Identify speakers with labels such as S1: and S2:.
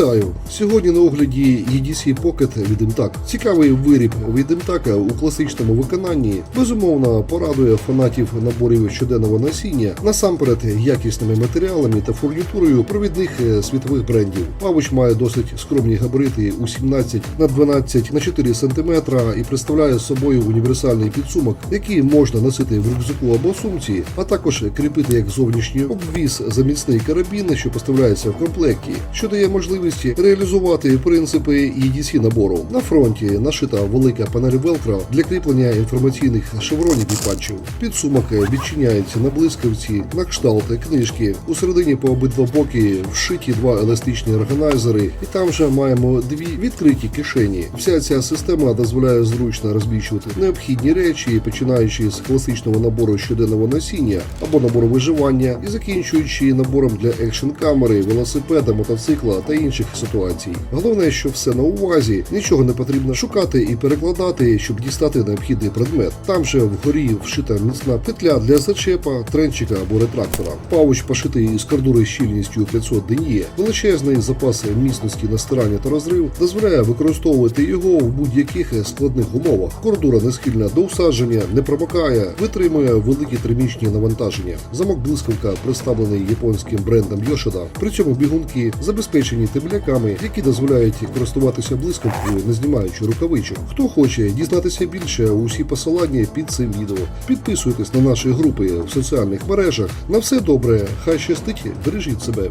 S1: Вітаю! Сьогодні на огляді EDC Pocket від Imtac. Цікавий виріб від Imtac у класичному виконанні. Безумовно, порадує фанатів наборів щоденного насіння насамперед якісними матеріалами та фурнітурою провідних е, світових брендів. Павич має досить скромні габарити у 17 на 12 на 4 см і представляє собою універсальний підсумок, який можна носити в рюкзаку або сумці, а також кріпити як зовнішній обвіз за міцний карабін, що поставляється в комплекті, що дає можливість реалізувати принципи EDC набору. На фронті нашита велика панель Velcro для кріплення інформаційних шевронів і патчів. Підсумок відчиняється на блискавці, на кшталт книжки. У середині по обидва боки вшиті два еластичні органайзери, і там же маємо дві відкриті кишені. Вся ця система дозволяє зручно розміщувати необхідні речі, починаючи з класичного набору щоденного насіння або набору виживання і закінчуючи набором для екшн камери, велосипеда, мотоцикла та інших ситуацій. Головне, що все на увазі, нічого не потрібно шукати і перекладати, щоб дістати необхідний предмет. Там же вгорі вшита міцна петля для зачепа, тренчика або ретрактора. Пауч пошитий з кордури щільністю 500 ден'є. Величезний запас міцності на стирання та розрив дозволяє використовувати його в будь-яких складних умовах. Кордура не схильна до усадження, не промокає, витримує великі термічні навантаження. Замок блискавка представлений японським брендом Yoshida. При цьому бігунки забезпечені темляками, які дозволяють користуватися блискавкою, не знімаючи рукавичок. Хто хоче дізнатися більше, усі посилання під цим відео. Підписуйтесь на наші групи в соціальних мережах. На все добре, хай щастить, бережіть себе.